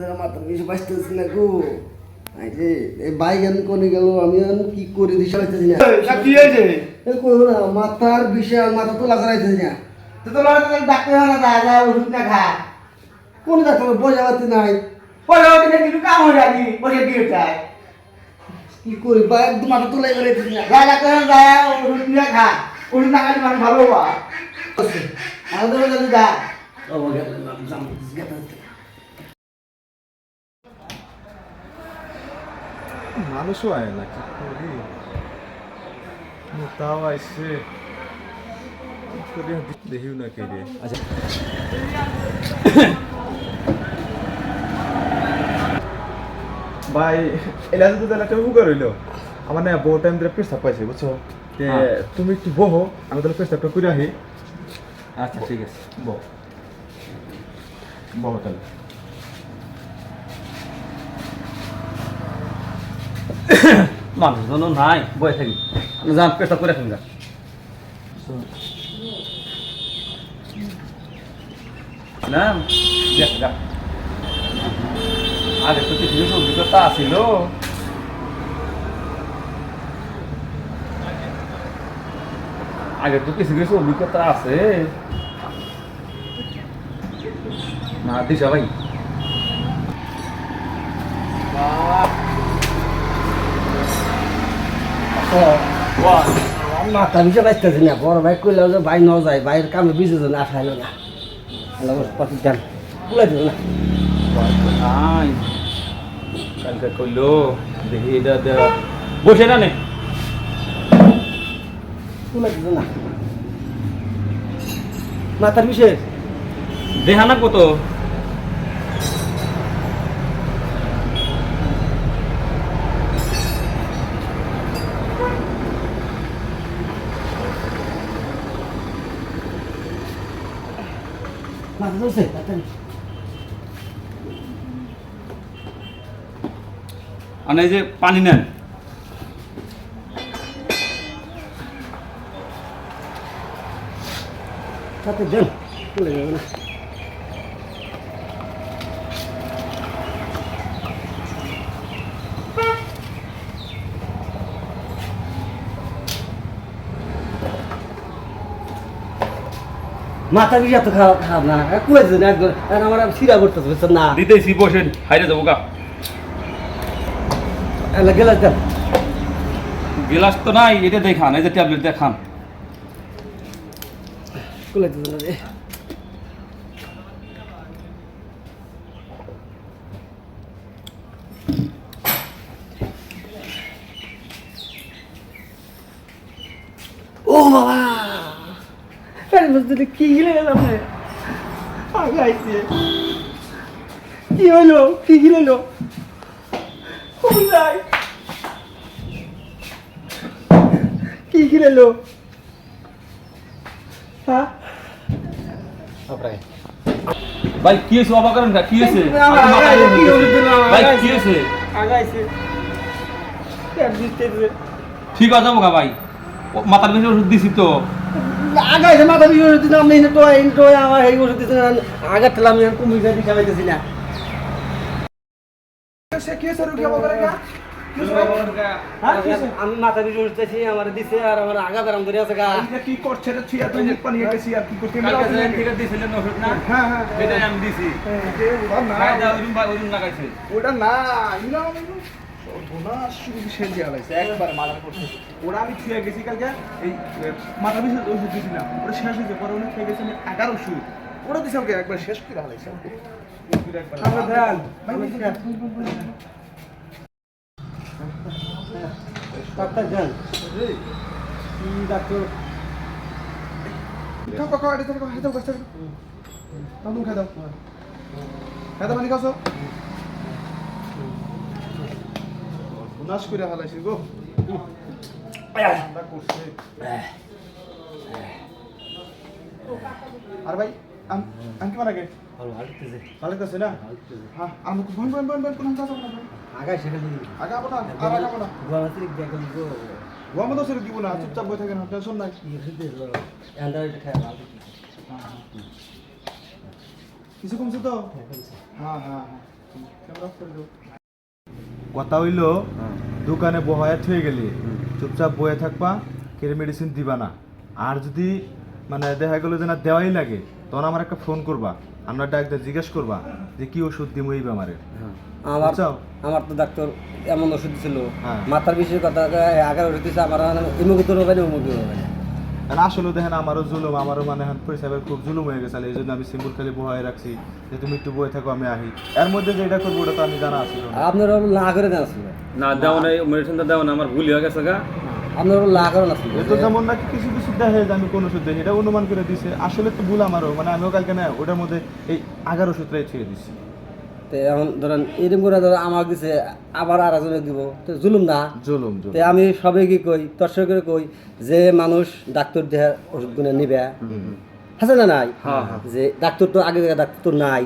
মাথা বেশি বাঁচতেছি না গো। বাইগান কোনে গেল? আমি কি করে দিশা পাইতেছি না? কি হয়েছে? না মাথার বিষয় মাথা তোলা করাইতেছি না। তো তো তো ডাক্তার না যা ওষুধ না খা। কোন ডাক্তার বোঝা পাতি নাই। পরে ওকে কিছু কাম হয়ে যাবি বসে দিয়ে চায় কি করি? বা একদম মাথা তোলাই করাইতেছি না। যা ডাক্তার না যা ওষুধ নিয়ে খা। ওষুধ না খালি ভালো হবা আমাদের যা। ও গেল জাম গেল মানুষও আয় না কি করি? তাও আইসে দেখিও না কে আচ্ছা। ভাই এলা তো তাহলে একটা উপকার হইল আমার না বহু টাইম ধরে পেশাব পাইছে বুঝছ? তে তুমি একটু বহো আমি তাহলে পেশাবটা করে আহি। আচ্ছা ঠিক আছে। বহ। বহো তাহলে। মানুষজন নাই, বয়ে থাকি। আমি যান পেশা করে থাকি না আগে তো কিছু অভিজ্ঞতা আছিল। আগে তো কিছু কিছু অভিজ্ঞতা আছে। না, দিশা ভাই। মাথা বিষয় বাঁচতেছি না বড় ভাই কইলাম যে ভাই ন যায় ভাইয়ের কামে বিজে জন আসাইলো না আল্লাহ পাতি দেন কুলাই দিল না নাই কালকে কইলো দেখি এটা দেওয়া বসে না নে কুলাই দিল না মাথার বিষয় দেখা না কত মাথা ধরছে এই যে পানি নেন সাথে দেন কুলাই যাবে না মাথা বিষয় তো খারাপ খারাপ না। কুলাই দিন একদম আর আমার সিরা করতেছে বুঝছেন না। দিতেছি বসেন হাইরে যাব গা। গেলাস দেন। গেলাস তো নাই এটা দেখান এই যে ট্যাবলেট দেখান। কুলাই দিন না রে? কি গিলে আগাইছে কি কি কি হ্যাঁ ভাই কি হয়েছে অবাক করেন কি হয়েছে কি ওষুধ দিলাম, ভাই কি হয়েছে আগাইছে ঠিক আছে ভাই মাথার বেশি ওষুধ দিছি তো আগাইছে মাথা বিষ ওষুধ আমি তো তো আমার এই ওষুধ দিতে আগার তেলাম আমি কুমির গাড়ি খাওয়াইতেছি না। সে কি হয়েছে রুগী আমি মাথা ওষুধ আমার দিছে আর আমার আগা বেরাম করে আছে গা। কি করছে রে তুই পানি গেছি আর কি করতে কালকে যে থেকে দিছিলেন ওষুধ না হ্যাঁ হ্যাঁ আমি দিছি। ওটা না। শুরু দিয়ে আলাইছে একবার মাথা করছে। ওরা আমি ছুঁয়ে গেছি কালকে এই মাথা বিশেষ ওষুধ দিয়েছিলাম ওটা শেষ হয়েছে পরে উনি খেয়ে গেছে এগারো ওষুধ ওরা দিছে আমাকে একবার শেষ করে আলাইছে আমরা ধ্যান ডাক্তার যান। কি ডাক্তার? খাও খাও খাও এটা থেকে খাই দাও গাছটা দাও খাই দাও। খাই দাও পানি খাওছো নাশ করে হালাইছি গো। করছে। আর ভাই আম কেমন লাগে ভালো ভালো লাগতেছে। না? হ্যাঁ আমি বন বন বন বন কোন আর গো দিব না চুপচাপ থাকেন টেনশন নাই। খায় ভালো কিছু কমছে তো? এখন হ্যাঁ হ্যাঁ হ্যাঁ। কথা হইল দোকানে বহায়া থয়ে গেলি চুপচাপ বয়ে থাকবা কেড়ে মেডিসিন দিবা না। আর যদি মানে দেখা গেলো যে না দেওয়াই লাগে তখন আমার একটা ফোন করবা আমরা ডাক্তার জিজ্ঞেস করবা যে কি ওষুধ দিব এই বেমারে আমার বুঝছ? আমার তো ডাক্তার এমন ওষুধ ছিল হ্যাঁ। মাথার বিষয়ে কথা আগার ওষুধ আমার ইমুকি তো হবে না। আর আসলে দেখেন আমারও জুলুম আমারও মানে এখন পয়সাবের খুব জুলুম হয়ে গেছে। এই জন্য আমি সিম্বল খালি বহায় রাখছি যে তুমি একটু বয়ে থাকো আমি আহি। এর মধ্যে যে এটা করব ওটা তো আমি জানা আছিল আপনার না করে দেন ছিল না দেও না মেডিসিনটা দেও না আমার ভুল হয়ে গেছে গা। আপনার না করে না ছিল এ যেমন নাকি কিছু কিছু দেখে যে আমি কোন ওষুধ দেখি এটা অনুমান করে দিছে। আসলে তো ভুল আমারও মানে আমিও কালকে না ওটার মধ্যে এই আগার ওষুধটাই ছেড়ে দিচ্ছি তো এখন ধরেন এরকম করে ধরেন আমাকে দিছে আবার আর একজনে দিব। তো জুলুম না। জুলুম তো আমি সবাই কি কই দর্শকের কই যে মানুষ ডাক্তার দেহে ওষুধ গুনে নিবে আছে না নাই? যে ডাক্তার তো আগে ডাক্তার তো নাই।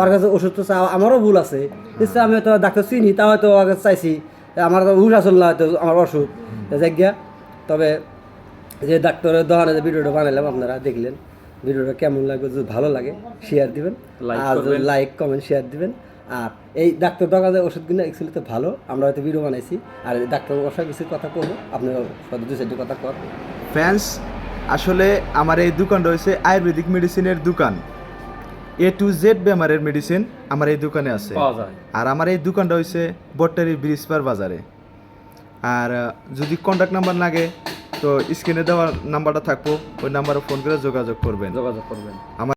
ওর কাছে ওষুধ তো চাওয়া আমারও ভুল আছে। নিশ্চয় আমি তো ডাক্তার চিনি তা হয়তো ওর কাছে চাইছি। আমার তো হুশ আসল না হয়তো আমার অসুখ জায়গা তবে যে ডাক্তারের দোকানে যে ভিডিওটা বানালাম আপনারা দেখলেন। ভিডিওটা কেমন লাগবে যদি ভালো লাগে শেয়ার দিবেন। আর লাইক কমেন্ট শেয়ার দিবেন। আর এই ডাক্তার দোকানের ওষুধগুলো অ্যাকচুয়ালি তো ভালো আমরা হয়তো ভিডিও বানাইছি। আর এই ডাক্তার বসার কিছু কথা করব আপনারা দু চারটি কথা কর ফ্যান্স আসলে আমার এই দোকানটা হচ্ছে আয়ুর্বেদিক মেডিসিনের দোকান। এ টু জেড বেমারের মেডিসিন আমার এই দোকানে আছে। আর আমার এই দোকানটা হচ্ছে বট্টারি ব্রিজপার বাজারে। আর যদি কন্ট্যাক্ট নাম্বার লাগে তো স্ক্রিনে দেওয়া নাম্বারটা থাকব ওই নাম্বারে ফোন করে যোগাযোগ করবেন। যোগাযোগ করবেন। আমার